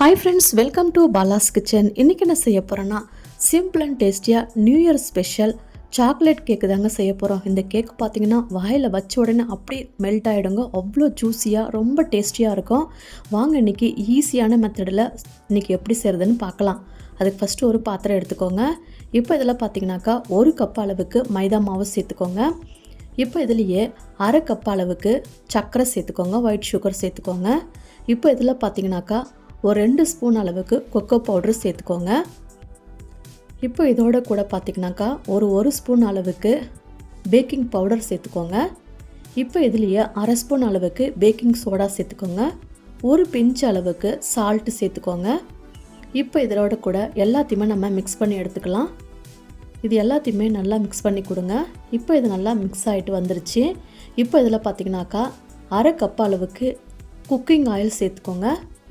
Hi friends welcome to Bala's kitchen இன்றைக்கி என்ன செய்ய போகிறேன்னா சிம்பிள் அண்ட் டேஸ்டியாக new year special chocolate cake தாங்க செய்ய போகிறோம் இந்த கேக் பார்த்தீங்கன்னா வாயில் வச்ச உடனே அப்படியே மெல்ட் ஆகிடுங்க அவ்வளோ ஜூஸியாக ரொம்ப டேஸ்டியாக இருக்கும். வாங்க இன்றைக்கி ஈஸியான மெத்தடில் இன்றைக்கி எப்படி செய்கிறதுன்னு பார்க்கலாம் அதுக்கு ஃபஸ்ட்டு ஒரு பாத்திரம் எடுத்துக்கோங்க. இப்போ இதில் பார்த்தீங்கன்னாக்கா ஒரு கப் அளவுக்கு மைதா மாவு சேர்த்துக்கோங்க. இப்போ இதுலேயே அரை கப் அளவுக்கு சர்க்கரை சேர்த்துக்கோங்க. ஒயிட் சுகர் சேர்த்துக்கோங்க. இப்போ இதில் பார்த்தீங்கன்னாக்கா ஒரு ரெண்டு ஸ்பூன் அளவுக்கு கொக்கோ பவுட்ரு சேர்த்துக்கோங்க. இப்போ இதோட கூட பார்த்தீங்கன்னாக்கா ஒரு ஒரு ஸ்பூன் அளவுக்கு பேக்கிங் பவுடர் சேர்த்துக்கோங்க. இப்போ இதுலேயே அரை ஸ்பூன் அளவுக்கு பேக்கிங் சோடா சேர்த்துக்கோங்க. ஒரு பிஞ்ச் அளவுக்கு சால்ட்டு சேர்த்துக்கோங்க. இப்போ இதோட கூட எல்லாத்தையுமே நம்ம மிக்ஸ் பண்ணி எடுத்துக்கலாம். இது எல்லாத்தையுமே நல்லா மிக்ஸ் பண்ணி கொடுங்க. இப்போ இது நல்லா மிக்ஸ் ஆகிட்டு வந்துருச்சு. இப்போ இதில் பார்த்தீங்கன்னாக்கா அரை கப் அளவுக்கு குக்கிங் ஆயில் சேர்த்துக்கோங்க.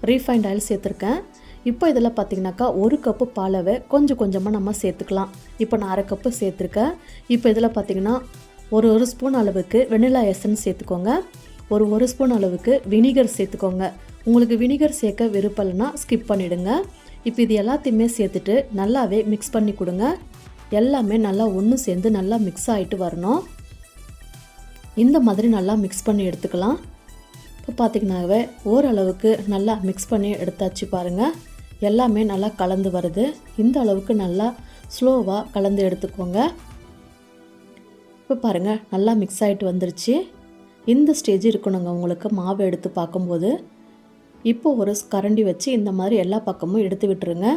ரீஃபைண்ட் ஆயில் சேர்த்துருக்கேன். இப்போ இதில் பார்த்தீங்கன்னாக்கா ஒரு கப்பு பாலவை கொஞ்சம் கொஞ்சமாக நம்ம சேர்த்துக்கலாம். இப்போ நான் அரை கப்பு சேர்த்துருக்கேன். இப்போ இதில் பார்த்தீங்கன்னா ஒரு ஒரு ஸ்பூன் அளவுக்கு வெனிலா எசன்ஸ் சேர்த்துக்கோங்க. ஒரு ஒரு ஸ்பூன் அளவுக்கு வினிகர் சேர்த்துக்கோங்க. உங்களுக்கு வினிகர் சேர்க்க விருப்பம் இல்லைன்னா ஸ்கிப் பண்ணிவிடுங்க இப்போ இது எல்லாத்தையுமே சேர்த்துட்டு நல்லாவே மிக்ஸ் பண்ணி கொடுங்க. எல்லாமே நல்லா ஒன்று சேர்ந்து நல்லா மிக்ஸ் ஆகிட்டு வரணும். இந்த மாதிரி நல்லா மிக்ஸ் பண்ணி எடுத்துக்கலாம். இப்போ பார்த்திங்கனாவே ஓரளவுக்கு நல்லா மிக்ஸ் பண்ணி எடுத்தாச்சு பாருங்கள் எல்லாமே நல்லா கலந்து வருது. இந்த அளவுக்கு நல்லா ஸ்லோவாக கலந்து எடுத்துக்கோங்க. இப்போ பாருங்கள் நல்லா மிக்ஸ் ஆகிட்டு வந்துருச்சு. இந்த ஸ்டேஜ் இருக்கணுங்க உங்களுக்கு. மாவு எடுத்து பார்க்கும்போது. இப்போ ஒரு கரண்டி வச்சு இந்த மாதிரி எல்லா பக்கமும் எடுத்து விட்டுருங்க.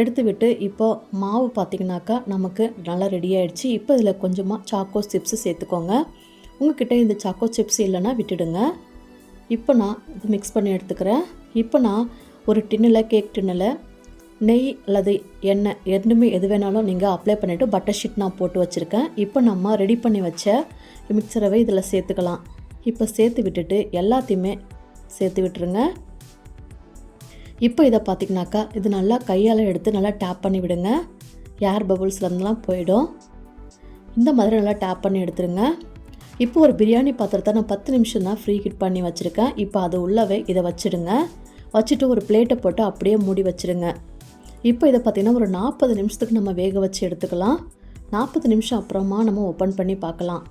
எடுத்து விட்டு இப்போ மாவு பார்த்திங்கனாக்கா நமக்கு நல்லா ரெடி ஆகிடுச்சு இப்போ இதில் கொஞ்சமாக சாக்கோ சிப்ஸு சேர்த்துக்கோங்க. உங்ககிட்ட இந்த சாக்கோ சிப்ஸ் இல்லைன்னா விட்டுடுங்க. இப்போ நான் இது மிக்ஸ் பண்ணி எடுத்துக்கிறேன். இப்போ நான் ஒரு டின்னில் கேக் டின்னில் நெய் அல்லது எண்ணெய் ரெண்டுமே எது வேணாலும் நீங்கள் அப்ளை பண்ணிவிட்டு பட்டர் ஷீட் நான் போட்டு வச்சுருக்கேன். இப்போ நம்ம ரெடி பண்ணி வச்ச மிக்சரவை இதில் சேர்த்துக்கலாம். இப்போ சேர்த்து விட்டுட்டு எல்லாத்தையுமே சேர்த்து விட்டுருங்க. இப்போ இதை பார்த்திங்கனாக்கா இது நல்லா கையால் எடுத்து நல்லா டேப் பண்ணி விடுங்க. ஏர் பபுள்ஸ்லேருந்துலாம் போயிடும். இந்த மாதிரி நல்லா டேப் பண்ணி எடுத்துருங்க. இப்போ ஒரு பிரியாணி பாத்திரத்தை நான் பத்து நிமிஷம் தான் ஃப்ரீ ஹீட் பண்ணி வச்சுருக்கேன். இப்போ அது உள்ளவே இதை வச்சுடுங்க. வச்சுட்டு ஒரு பிளேட்டை போட்டு அப்படியே மூடி வச்சுருங்க இப்போ இதை பார்த்திங்கன்னா ஒரு நாற்பது நிமிஷத்துக்கு நம்ம வேக வச்சு எடுத்துக்கலாம். நாற்பது நிமிஷம் அப்புறமா நம்ம ஓப்பன் பண்ணி பார்க்கலாம்.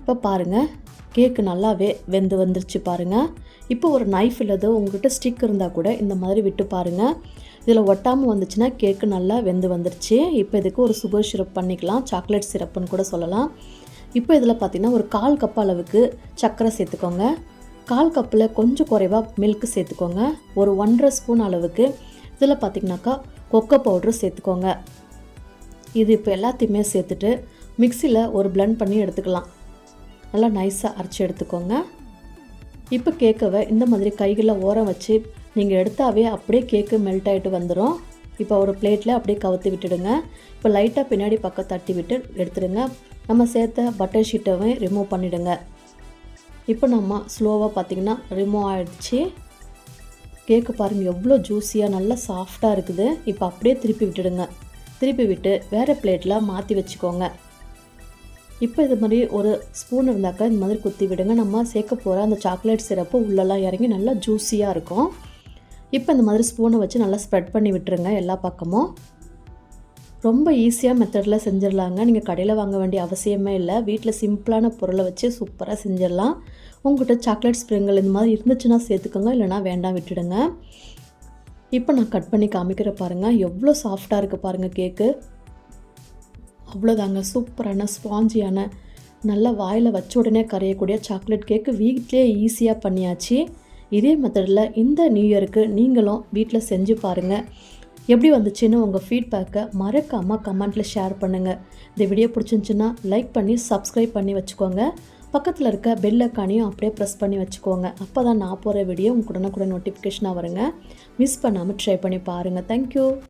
இப்போ பாருங்கள் கேக்கு நல்லாவே வெந்து வந்துருச்சு பாருங்கள் இப்போ ஒரு நைஃப் இல்லாத உங்கள்கிட்ட ஸ்டிக் இருந்தால் கூட இந்த மாதிரி விட்டு பாருங்கள் இதில் ஒட்டாமல் வந்துச்சுன்னா கேக்கு நல்லா வெந்து வந்துருச்சு. இப்போ இதுக்கு ஒரு சுகர் சிரப் பண்ணிக்கலாம். சாக்லேட் சிரப்புன்னு கூட சொல்லலாம். இப்போ இதில் பார்த்தீங்கன்னா ஒரு கால் கப் அளவுக்கு சர்க்கரை சேர்த்துக்கோங்க. கால் கப்பில் கொஞ்சம் குறைவாக மில்க் சேர்த்துக்கோங்க. ஒரு ஒன்றரை ஸ்பூன் அளவுக்கு இதில் பார்த்திங்கனாக்கா கொக்கோ பவுட்ரு சேர்த்துக்கோங்க. இது இப்போ எல்லாத்தையுமே சேர்த்துட்டு மிக்சியில் ஒரு பிளெண்ட் பண்ணி எடுத்துக்கலாம். நல்லா நைஸாக அரைச்சி எடுத்துக்கோங்க. இப்போ கேக்கவை இந்த மாதிரி கைகளில் ஓரம் வச்சு நீங்கள் எடுத்தாவே அப்படியே கேக்கு மெல்ட் ஆகிட்டு வந்துடும் இப்போ ஒரு பிளேட்டில் அப்படியே கவுத்து விட்டுடுங்க. இப்போ லைட்டாக பின்னாடி பக்கம் தட்டி விட்டு எடுத்துடுங்க. நம்ம சேர்த்த பட்டர் ஷீட்டவும் ரிமூவ் பண்ணிவிடுங்க இப்போ நம்ம ஸ்லோவாக பார்த்திங்கன்னா ரிமூவ் ஆகிடுச்சு கேக்கு பாருங்கள் எவ்வளோ ஜூஸியாக நல்லா சாஃப்டாக இருக்குது. இப்போ அப்படியே திருப்பி விட்டுடுங்க. திருப்பி விட்டு வேறு பிளேட்டில் மாற்றி வச்சுக்கோங்க. இப்போ இது மாதிரி ஒரு ஸ்பூன் இருந்தாக்கா இந்த மாதிரி குத்தி விடுங்க. நம்ம சேர்க்க போகிற அந்த சாக்லேட் சிரப்பு உள்ளெல்லாம் இறங்கி நல்லா ஜூஸியாக இருக்கும். இப்போ இந்த மாதிரி ஸ்பூனை வச்சு நல்லா ஸ்ப்ரெட் பண்ணி விட்டுருங்க எல்லா பக்கமும். ரொம்ப ஈஸியாக மெத்தடில் செஞ்சிடலாங்க. நீங்கள் கடையில் வாங்க வேண்டிய அவசியமே இல்லை. வீட்டில் சிம்பிளான பொருளை வச்சு சூப்பராக செஞ்சிடலாம். உங்கள்கிட்ட சாக்லேட் ஸ்ப்ரிங்கல் இந்த மாதிரி இருந்துச்சுன்னா சேர்த்துக்கோங்க இல்லைனா வேண்டாம் விட்டுடுங்க. இப்போ நான் கட் பண்ணி காமிக்கிற பாருங்கள் எவ்வளோ சாஃப்டாக இருக்குது பாருங்கள் கேக்கு அவ்வளோதாங்க சூப்பரான ஸ்பாஞ்சியான நல்லா வாயில் வச்ச உடனே கரையக்கூடிய சாக்லேட் கேக்கு வீட்லேயே ஈஸியாக பண்ணியாச்சு. இதே மெத்தடில் இந்த நியூ இயருக்கு நீங்களும் வீட்டில் செஞ்சு பாருங்கள் எப்படி வந்துச்சுன்னு உங்கள் ஃபீட்பேக்கை மறக்காமல் கமெண்ட்டில் ஷேர் பண்ணுங்கள் இந்த வீடியோ பிடிச்சிருந்துச்சுன்னா லைக் பண்ணி சப்ஸ்கிரைப் பண்ணி வச்சுக்கோங்க. பக்கத்தில் இருக்க பெல் ஐக்கானையும் அப்படியே ப்ரெஸ் பண்ணி வச்சுக்கோங்க. அப்போ தான் நான் போகிற வீடியோ உங்களுக்கு உடனே கூட நோட்டிஃபிகேஷனாக வருங்க. மிஸ் பண்ணாமல் ட்ரை பண்ணி பாருங்கள் தேங்க்யூ